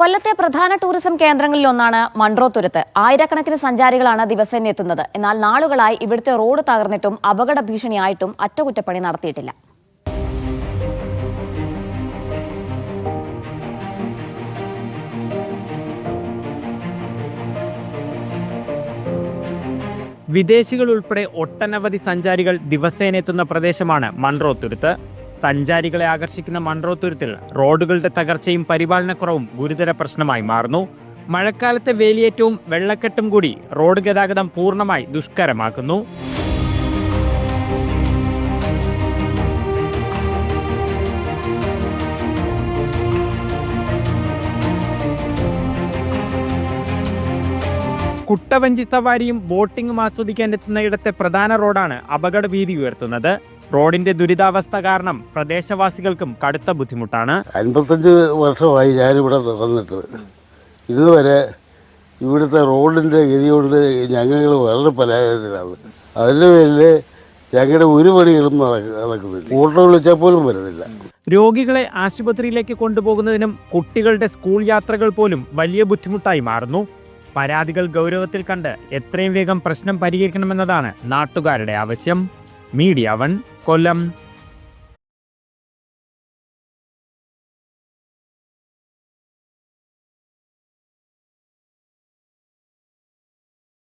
കൊല്ലത്തെ പ്രധാന ടൂറിസം കേന്ദ്രങ്ങളിലൊന്നാണ് മൺട്രോത്തുരുത്ത് ആയിരക്കണക്കിന് സഞ്ചാരികളാണ് ദിവസേന എത്തുന്നത്. എന്നാൽ നാളുകളായി ഇവിടുത്തെ റോഡ് തകർന്നിട്ടും അപകട ഭീഷണിയായിട്ടും അറ്റകുറ്റപ്പണി നടത്തിയിട്ടില്ല. വിദേശികൾ ഉൾപ്പെടെ ഒട്ടനവധി സഞ്ചാരികൾ ദിവസേന എത്തുന്ന പ്രദേശമാണ് മൺട്രോത്തുരുത്ത് സഞ്ചാരികളെ ആകർഷിക്കുന്ന മൺറോത്തുരുത്തിൽ റോഡുകളുടെ തകർച്ചയും പരിപാലനക്കുറവും ഗുരുതര പ്രശ്നമായി മാറുന്നു. മഴക്കാലത്തെ വേലിയേറ്റവും വെള്ളക്കെട്ടും കൂടി റോഡ് ഗതാഗതം പൂർണമായി ദുഷ്കരമാക്കുന്നു. കുട്ടവഞ്ചി സവാരിയും ബോട്ടിംഗും ആസ്വദിക്കാൻ എത്തുന്ന ഇടത്തെ പ്രധാന റോഡാണ് അപകട ഭീതി ഉയർത്തുന്നത്. റോഡിന്റെ ദുരിതാവസ്ഥ കാരണം പ്രദേശവാസികൾക്കും കടുത്ത ബുദ്ധിമുട്ടാണ്. അൻപത്തഞ്ച് വർഷമായി ഞാനിവിടെ വന്നിട്ട് ഇതുവരെ ഇവിടുത്തെ റോഡിന്റെ ഗതി കൊണ്ട് ഞങ്ങൾ വളരെ പരാജയത്തിലാണ്. അതിന്റെ പേരിൽ ഞങ്ങളുടെ ഒരു പണികളും നടക്കുന്നില്ല. ഓട്ടോ വിളിച്ചാൽ പോലും വരുന്നില്ല. രോഗികളെ ആശുപത്രിയിലേക്ക് കൊണ്ടുപോകുന്നതിനും കുട്ടികളുടെ സ്കൂൾ യാത്രകൾ പോലും വലിയ ബുദ്ധിമുട്ടായി മാറുന്നു. പരാതികൾ ഗൗരവത്തിൽ കണ്ട് എത്രയും വേഗം പ്രശ്നം പരിഹരിക്കണമെന്നതാണ് നാട്ടുകാരുടെ ആവശ്യം. Media one. കൊല്ലം